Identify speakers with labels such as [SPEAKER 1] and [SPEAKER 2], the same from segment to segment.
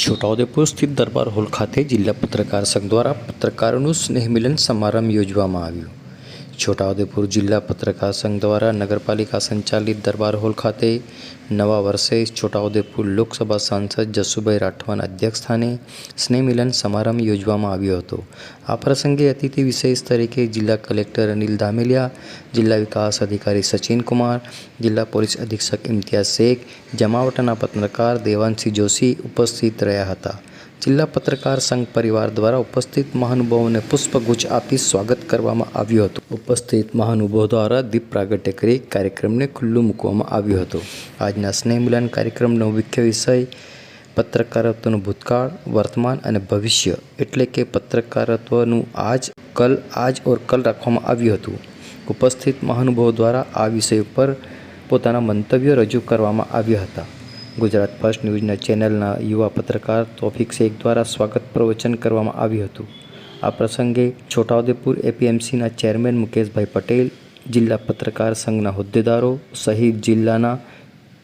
[SPEAKER 1] છોટાઉદેપુર સ્થિત દરબાર હોલ ખાતે જિલ્લા પત્રકાર સંઘ દ્વારા પત્રકારોનું સ્નેહ મિલન સમારંભ યોજવામાં આવ્યું. છોટાઉદેપુર જિલ્લા પત્રકાર સંઘ દ્વારા નગરપાલિકા સંચાલિત દરબાર હોલ ખાતે નવા વર્ષે છોટાઉદેપુર લોકસભા સાંસદ જસુભાઈ રાઠવાના અધ્યક્ષસ્થાને સ્નેહ મિલન સમારંભ યોજવામાં આવ્યો હતો. આ પ્રસંગે અતિથિ વિશેષ તરીકે જિલ્લા કલેક્ટર અનિલ ધામેલિયા, જિલ્લા વિકાસ અધિકારી સચિન કુમાર, જિલ્લા પોલીસ અધિક્ષક ઇમ્તિયાઝ શેખ, જમાવટના પત્રકાર દેવાંશી જોશી ઉપસ્થિત રહ્યા હતા. જિલ્લા પત્રકાર સંઘ પરિવાર દ્વારા ઉપસ્થિત મહાનુભાવોને પુષ્પગુચ્છ આપી સ્વાગત કરવામાં આવ્યું હતું. ઉપસ્થિત મહાનુભાવો દ્વારા દીપ પ્રાગટ્ય કરી કાર્યક્રમને ખુલ્લું મૂકવામાં આવ્યું હતું. આજના સ્નેહમિલન કાર્યક્રમનો મુખ્ય વિષય પત્રકારત્વનું ભૂતકાળ, વર્તમાન અને ભવિષ્ય એટલે કે પત્રકારત્વનું આજ, કલ, આજ ઓર કલ રાખવામાં આવ્યું હતું. ઉપસ્થિત મહાનુભાવો દ્વારા આ વિષય ઉપર પોતાના મંતવ્યો રજૂ કરવામાં આવ્યા હતા. ગુજરાત ફર્સ્ટ ન્યૂઝના ચેનલના યુવા પત્રકાર તોફિક શેખ દ્વારા સ્વાગત પ્રવચન કરવામાં આવ્યું હતું. આ પ્રસંગે છોટાઉદેપુર એપીએમસીના ચેરમેન મુકેશભાઈ પટેલ, જિલ્લા પત્રકાર સંઘના હોદ્દેદારો સહિત જિલ્લાના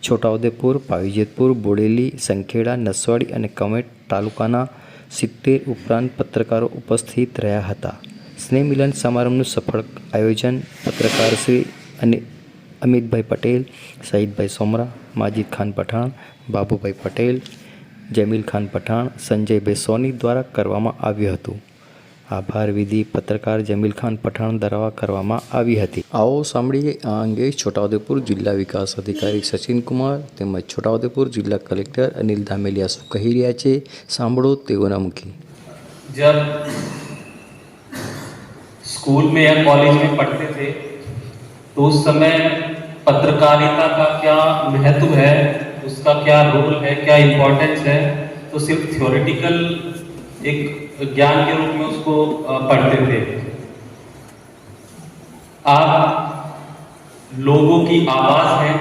[SPEAKER 1] છોટાઉદેપુર, પાવીજેતપુર, બોડેલી, સંખેડા, નસવાડી અને કમેટ તાલુકાના સિત્તેર ઉપરાંત પત્રકારો ઉપસ્થિત રહ્યા હતા. સ્નેહ મિલન સમારંભનું સફળ આયોજન પત્રકારશ્રી અને અમિતભાઈ પટેલ સહિતભાઈ સોમરા માજીદ ખાન પઠાણ બાબુભાઈ પટેલ જમીલ ખાન પઠાણ સંજયભાઈ સોની દ્વારા કરવામાં આવ્યું હતું આભાર વિધિ પત્રકાર જમીલ ખાન પઠાણ દ્વારા કરવામાં આવી હતી આવો સાંભળીએ આ અંગે છોટાઉદેપુર જિલ્લા વિકાસ અધિકારી સચિન કુમાર તેમજ છોટાઉદેપુર જિલ્લા કલેક્ટર અનિલ ધામેલિયા શું કહી રહ્યા છે સાંભળો તેઓના મુખી
[SPEAKER 2] जब स्कूल में या कॉलेज में पढ़ते थे तो उस समय पत्रकारिता का क्या महत्व है? उसका क्या रोल है? क्या इम्पोर्टेंस है? तो सिर्फ़ थ्योरेटिकल एक ज्ञान के रूप में उसको पढ़ते थे आप लोगों की आवाज़ है।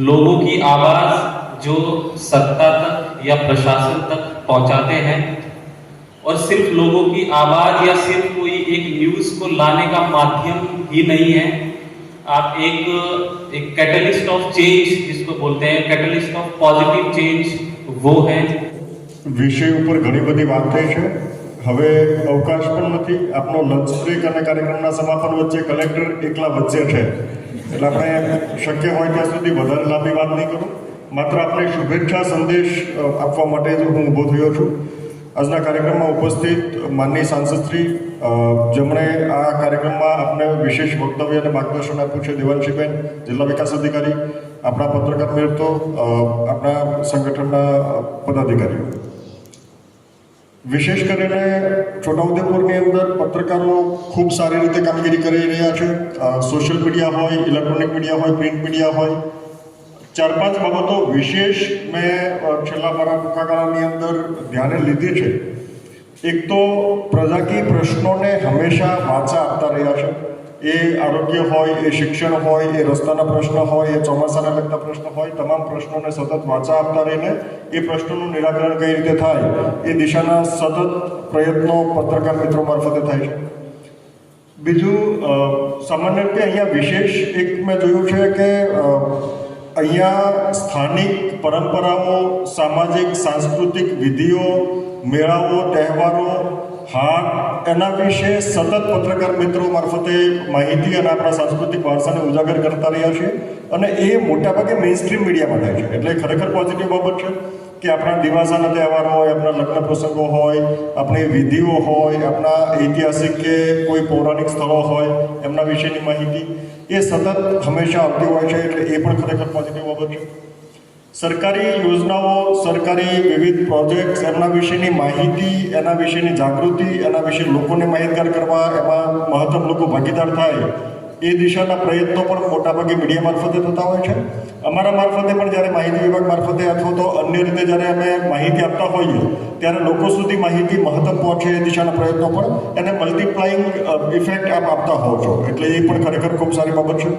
[SPEAKER 2] लोगों की आवाज़ जो सत्ता तक या प्रशासन तक पहुंचाते हैं। और सिर्फ़ लोगों की आवाज़ या सिर्फ़ कोई एक न्यूज़ को लाने का माध्यम ही नहीं है। आप एक एक कैटलिस्ट ऑफ चेंज जिसको बोलते हैं कैटलिस्ट ऑफ पॉजिटिव चेंज वो है
[SPEAKER 3] વિષય ઉપર ઘણી બધી વાત થઈ છે હવે અવકાશ પણ નથી આપનો લંચ બ્રેક અને કાર્યક્રમના સમાપન વચ્ચે કલેક્ટર એકલા વચ્ચે છે એટલે આપણે શક્ય હોય ત્યાં સુધી વધારે લાંબી વાત નહીં કરું માત્ર આપણે શુભેચ્છા સંદેશ અ, આપવા માટે જ હું ઊભો થયો છું આજના કાર્યક્રમમાં ઉપસ્થિત માનની સાંસદશ્રી જેમણે આ કાર્યક્રમમાં આપને વિશેષ વક્તવ્ય અને માર્ગદર્શન આપ્યું છે. દેવાંશીબેન, જિલ્લા વિકાસ અધિકારી, આપણા પત્રકાર મેળતો આપણા સંગઠનના પદાધિકારીઓ. વિશેષ કરીને છોટાઉદેપુરની અંદર પત્રકારો ખૂબ સારી રીતે કામગીરી કરી રહ્યા છે. સોશિયલ મીડિયા હોય, ઇલેક્ટ્રોનિક મીડિયા હોય, પ્રિન્ટ મીડિયા હોય ચાર પાંચ બાબતો વિશેષ મેં છેલ્લા મારા ટૂંકા અંદર ધ્યાને લીધી છે. એક તો પ્રજાકી પ્રશ્નોને હંમેશા વાચા આપતા રહ્યા છે. એ આરોગ્ય હોય, એ શિક્ષણ હોય, એ રસ્તાના પ્રશ્ન હોય, એ ચોમાસાના લગતા પ્રશ્ન હોય, તમામ પ્રશ્નોને સતત વાચા આપતા રહીને એ પ્રશ્નોનું નિરાકરણ કઈ રીતે થાય, એ દિશાના સતત પ્રયત્નો પત્રકાર મિત્રો મારફતે થાય છે. બીજું સામાન્ય રીતે અહીંયા વિશેષ એક મેં જોયું છે કે અહીંયા સ્થાનિક પરંપરાઓ, સામાજિક, સાંસ્કૃતિક વિધિઓ, મેળાઓ, તહેવારો, હાટ, એના વિશે સતત પત્રકાર મિત્રો મારફતે માહિતી અને આપણા સાંસ્કૃતિક વારસાને ઉજાગર કરતા રહ્યા છે. અને એ મોટાભાગે મેઇન સ્ટ્રીમ મીડિયામાં થાય છે. એટલે ખરેખર પોઝિટિવ બાબત છે. કે આપણા દિવાસાના તહેવારો હોય, આપણા લગ્ન પ્રસંગો હોય, આપણી વિધિઓ હોય, આપણા ઐતિહાસિક કે કોઈ પૌરાણિક સ્થળો હોય, એમના વિશેની માહિતી એ સતત હંમેશા આવતી હોય છે એટલે એ પણ ખરેખર પોઝિટિવ બાબત છે. સરકારી યોજનાઓ, સરકારી વિવિધ પ્રોજેક્ટ્સ એમના વિશેની માહિતી, એના વિશેની જાગૃતિ, એના વિશે લોકોને માહિતગાર કરવા એમાં મહત્તમ લોકો ભાગીદાર થાય એ દિશાના પ્રયત્નો પણ મોટાભાગે મીડિયા મારફતે થતા હોય છે. અમારા મારફતે પણ જ્યારે માહિતી વિભાગ મારફતે અથવા તો અન્ય રીતે જ્યારે અમે માહિતી આપતા હોઈએ, ત્યારે લોકો સુધી માહિતી મહત્તમ પહોંચે એ દિશાના પ્રયત્નો પણ એને મલ્ટીપ્લાઇંગ ઇફેક્ટ આપ આપતા હોવ છો. એટલે એ પણ ખરેખર ખૂબ સારી બાબત છે.